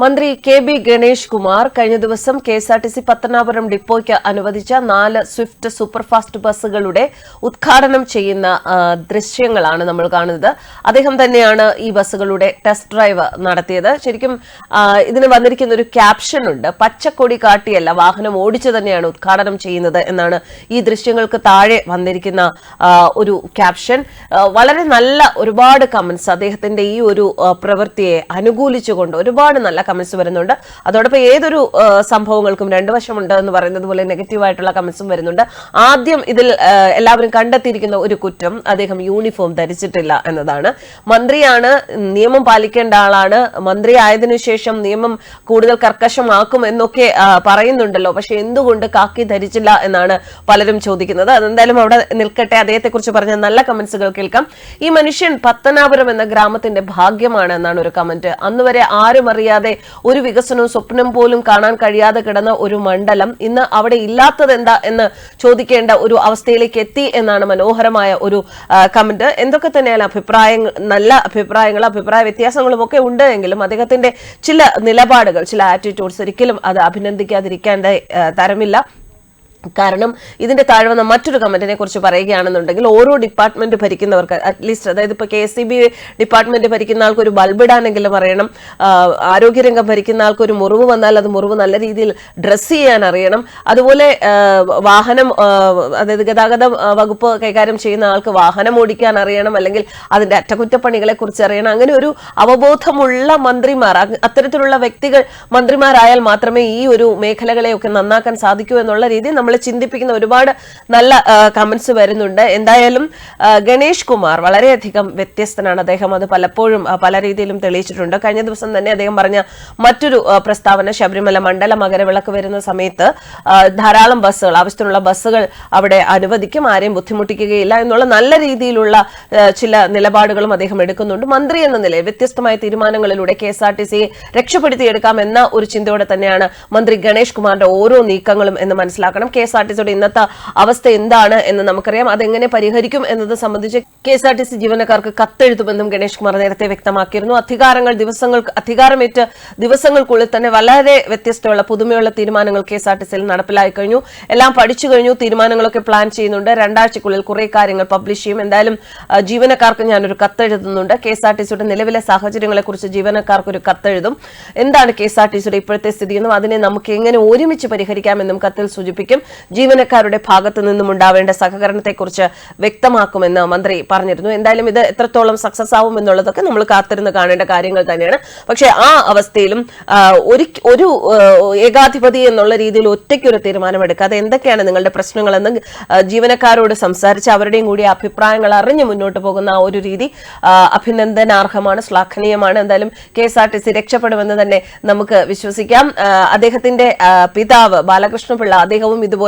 മന്ത്രി K B Ganesh Kumar കഴിഞ്ഞ ദിവസം K S R T C Pathanapuram ഡിപ്പോയ്ക്ക് അനുവദിച്ച നാല് സ്വിഫ്റ്റ് സൂപ്പർഫാസ്റ്റ് ബസ്സുകളുടെ ഉദ്ഘാടനം ചെയ്യുന്ന ദൃശ്യങ്ങളാണ് നമ്മൾ കാണുന്നത്. അദ്ദേഹം തന്നെയാണ് ഈ ബസ്സുകളുടെ ടെസ്റ്റ് ഡ്രൈവ് നടത്തിയത്. ശരിക്കും ഇതിന് വന്നിരിക്കുന്ന ഒരു ക്യാപ്ഷൻ ഉണ്ട്. പച്ചക്കൊടി കാട്ടിയല്ല വാഹനം ഓടിച്ചു തന്നെയാണ് ഉദ്ഘാടനം ചെയ്യുന്നത് എന്നാണ് ഈ ദൃശ്യങ്ങൾക്ക് താഴെ വന്നിരിക്കുന്ന ഒരു ക്യാപ്ഷൻ വളരെ നല്ല ഒരുപാട് കമന്റ്സ് അദ്ദേഹത്തിന്റെ ഈ ഒരു പ്രവൃത്തിയെ അനുകൂലിച്ചുകൊണ്ട് ഒരുപാട് നല്ല കമന്റ്സ് വരുന്നുണ്ട്. അതോടൊപ്പം ഏതൊരു സംഭവങ്ങൾക്കും രണ്ടു വശമുണ്ട് എന്ന് പറയുന്നത് പോലെ നെഗറ്റീവായിട്ടുള്ള കമന്റ്സും വരുന്നുണ്ട്. ആദ്യം ഇതിൽ എല്ലാവരും കണ്ടെത്തിയിരിക്കുന്ന ഒരു കുറ്റം അദ്ദേഹം യൂണിഫോം ധരിച്ചിട്ടില്ല എന്നതാണ്. മന്ത്രിയാണ് നിയമം പാലിക്കേണ്ട ആളാണ്. മന്ത്രി ആയതിനു ശേഷം നിയമം കൂടുതൽ കർക്കശമാക്കും എന്നൊക്കെ പറയുന്നുണ്ടല്ലോ. പക്ഷെ എന്തുകൊണ്ട് കാക്കി ധരിച്ചില്ല എന്നാണ് പലരും ചോദിക്കുന്നത്. അതെന്തായാലും അവിടെ നിൽക്കട്ടെ. അദ്ദേഹത്തെക്കുറിച്ച് പറഞ്ഞ നല്ല കമന്റ്സുകൾ കേൾക്കാം. ഈ മനുഷ്യൻ പത്തനാപുരം എന്ന ഗ്രാമത്തിന്റെ ഭാഗ്യമാണ് എന്നാണ് ഒരു കമന്റ് അന്ന് വരെ ആരും അറിയാതെ ഒരു വികസനവും സ്വപ്നം പോലും കാണാൻ കഴിയാതെ കിടന്ന ഒരു മണ്ഡലം ഇന്ന് അവിടെ ഇല്ലാത്തത് എന്താ എന്ന് ചോദിക്കേണ്ട ഒരു അവസ്ഥയിലേക്ക് എത്തി എന്നാണ് മനോഹരമായ ഒരു കമന്റ് എന്തൊക്കെ തന്നെയാണ് അഭിപ്രായങ്ങൾ നല്ല അഭിപ്രായങ്ങൾ അഭിപ്രായ വ്യത്യാസങ്ങളും ഒക്കെ ഉണ്ട് എങ്കിലും അദ്ദേഹത്തിന്റെ ചില നിലപാടുകൾ ചില ആറ്റിറ്റ്യൂഡ്സ് ഒരിക്കലും അത് അഭിനന്ദിക്കാതിരിക്കേണ്ട തരമില്ല. കാരണം ഇതിന്റെ താഴെ വന്ന മറ്റൊരു കമന്റിനെ കുറിച്ച് പറയുകയാണെന്നുണ്ടെങ്കിൽ ഓരോ ഡിപ്പാർട്ട്മെന്റ് ഭരിക്കുന്നവർക്ക് അറ്റ്ലീസ്റ്റ് അതായത് ഇപ്പൊ കെ എസ് ബി ഡിപ്പാർട്ട്മെന്റ് ഭരിക്കുന്ന ആൾക്ക് ഒരു ബൾബിടാനെങ്കിലും അറിയണം ആരോഗ്യരംഗം ഭരിക്കുന്ന ആൾക്ക് ഒരു മുറിവ് വന്നാൽ അത് മുറിവ് നല്ല രീതിയിൽ ഡ്രസ്സ് ചെയ്യാൻ അറിയണം. അതുപോലെ വാഹനം അതായത് ഗതാഗത വകുപ്പ് കൈകാര്യം ചെയ്യുന്ന ആൾക്ക് വാഹനം ഓടിക്കാൻ അറിയണം. അല്ലെങ്കിൽ അതിന്റെ അറ്റകുറ്റപ്പണികളെ കുറിച്ച് അറിയണം. അങ്ങനെ ഒരു അവബോധമുള്ള മന്ത്രിമാർ അത്തരത്തിലുള്ള വ്യക്തികൾ മന്ത്രിമാരായാൽ മാത്രമേ ഈ ഒരു മേഖലകളെയൊക്കെ നന്നാക്കാൻ സാധിക്കൂ എന്നുള്ള രീതിയിൽ നമ്മളെ ചിന്തിപ്പിക്കുന്ന ഒരുപാട് നല്ല കമന്റ്സ് വരുന്നുണ്ട്. എന്തായാലും ഗണേഷ് കുമാർ വളരെയധികം വ്യത്യസ്തനാണ് അദ്ദേഹം. അത് പലപ്പോഴും പല രീതിയിലും തെളിയിച്ചിട്ടുണ്ട്. കഴിഞ്ഞ ദിവസം തന്നെ അദ്ദേഹം പറഞ്ഞ മറ്റൊരു പ്രസ്താവന ശബരിമല മണ്ഡല മകരവിളക്ക് വരുന്ന സമയത്ത് ധാരാളം ബസ്സുകൾ ആവശ്യത്തിനുള്ള ബസ്സുകൾ അവിടെ അനുവദിക്കും. ആരെയും ബുദ്ധിമുട്ടിക്കുകയില്ല എന്നുള്ള നല്ല രീതിയിലുള്ള ചില നിലപാടുകളും അദ്ദേഹം എടുക്കുന്നുണ്ട്. മന്ത്രി എന്ന നിലയിൽ വ്യത്യസ്തമായ തീരുമാനങ്ങളിലൂടെ കെ എസ് ആർ ടി സിയെ രക്ഷപ്പെടുത്തിയെടുക്കാം എന്ന ഒരു ചിന്തയോടെ തന്നെയാണ് മന്ത്രി ഗണേഷ് കുമാറിന്റെ ഓരോ നീക്കങ്ങളും എന്ന് മനസ്സിലാക്കണം. കെ എസ് ആർ ടി സിയുടെ ഇന്നത്തെ അവസ്ഥ എന്താണ് എന്ന് നമുക്കറിയാം. അതെങ്ങനെ പരിഹരിക്കും എന്നത് സംബന്ധിച്ച് K S R T C ജീവനക്കാർക്ക് കത്തെഴുതുമെന്നും ഗണേഷ് കുമാർ നേരത്തെ വ്യക്തമാക്കിയിരുന്നു. അധികാരങ്ങൾ ദിവസങ്ങൾ അധികാരമേറ്റ് ദിവസങ്ങൾക്കുള്ളിൽ തന്നെ വളരെ വ്യത്യസ്തമുള്ള പുതുമയുള്ള തീരുമാനങ്ങൾ കെ എസ് ആർ ടി സിയിൽ നടപ്പിലായി കഴിഞ്ഞു. എല്ലാം പഠിച്ചു കഴിഞ്ഞു. തീരുമാനങ്ങളൊക്കെ പ്ലാൻ ചെയ്യുന്നുണ്ട്. രണ്ടാഴ്ചക്കുള്ളിൽ കുറെ കാര്യങ്ങൾ പബ്ലിഷ് ചെയ്യും. എന്തായാലും ജീവനക്കാർക്ക് ഞാനൊരു കത്തെഴുതുന്നുണ്ട്. കെ എസ് ആർ ടി സിയുടെ നിലവിലെ സാഹചര്യങ്ങളെ കുറിച്ച് ജീവനക്കാർക്ക് ഒരു കത്തെഴുതും. എന്താണ് കെ എസ് ആർ ടി സിയുടെ ഇപ്പോഴത്തെ സ്ഥിതിയെന്നും അതിനെ നമുക്ക് എങ്ങനെ ഒരുമിച്ച് പരിഹരിക്കാമെന്നും കത്തിൽ സൂചിപ്പിക്കും. ജീവനക്കാരുടെ ഭാഗത്തു നിന്നും ഉണ്ടാവേണ്ട സഹകരണത്തെക്കുറിച്ച് വ്യക്തമാക്കുമെന്ന് മന്ത്രി പറഞ്ഞിരുന്നു. എന്തായാലും ഇത് എത്രത്തോളം സക്സസ് ആവും എന്നുള്ളതൊക്കെ നമ്മൾ കാത്തിരുന്ന് കാണേണ്ട കാര്യങ്ങൾ തന്നെയാണ്. പക്ഷേ ആ അവസ്ഥയിലും ഒരു ഒരു ഏകാധിപതി എന്നുള്ള രീതിയിൽ ഒറ്റയ്ക്കൊരു തീരുമാനമെടുക്കാതെ എന്തൊക്കെയാണ് നിങ്ങളുടെ പ്രശ്നങ്ങളെന്ന് ജീവനക്കാരോട് സംസാരിച്ച് അവരുടെയും കൂടി അഭിപ്രായങ്ങൾ അറിഞ്ഞ് മുന്നോട്ട് പോകുന്ന ആ ഒരു രീതി അഭിനന്ദനാർഹമാണ് ശ്ലാഘനീയമാണ്. എന്തായാലും K S R T C രക്ഷപ്പെടുമെന്ന് തന്നെ നമുക്ക് വിശ്വസിക്കാം. അദ്ദേഹത്തിന്റെ പിതാവ് ബാലകൃഷ്ണപിള്ള അദ്ദേഹവും ഇതുപോലെ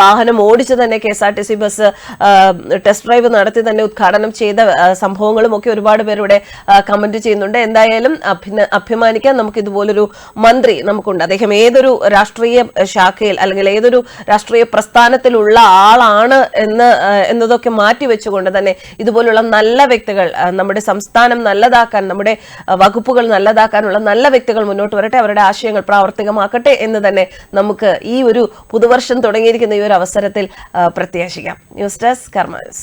വാഹനം ഓടിച്ച് തന്നെ കെ ബസ് ടെസ്റ്റ് ഡ്രൈവ് നടത്തി തന്നെ ഉദ്ഘാടനം ചെയ്ത സംഭവങ്ങളും ഒക്കെ ഒരുപാട് പേരുടെ കമന്റ് ചെയ്യുന്നുണ്ട്. എന്തായാലും അഭിമാനിക്കാൻ നമുക്ക് ഇതുപോലൊരു മന്ത്രി നമുക്കുണ്ട്. അദ്ദേഹം ഏതൊരു രാഷ്ട്രീയ ശാഖയിൽ അല്ലെങ്കിൽ ഏതൊരു രാഷ്ട്രീയ പ്രസ്ഥാനത്തിലുള്ള ആളാണ് എന്ന് എന്നതൊക്കെ മാറ്റി വെച്ചുകൊണ്ട് തന്നെ ഇതുപോലുള്ള നല്ല വ്യക്തികൾ നമ്മുടെ സംസ്ഥാനം നല്ലതാക്കാൻ നമ്മുടെ വകുപ്പുകൾ നല്ലതാക്കാനുള്ള നല്ല വ്യക്തികൾ മുന്നോട്ട് വരട്ടെ അവരുടെ ആശയങ്ങൾ പ്രാവർത്തികമാക്കട്ടെ എന്ന് തന്നെ നമുക്ക് ഈ ഒരു പുതുവർഷം തുടങ്ങിയിരിക്കുന്ന ഈ ഒരു അവസരത്തിൽ പ്രത്യാശിക്കാം. News desk കർമാനസ്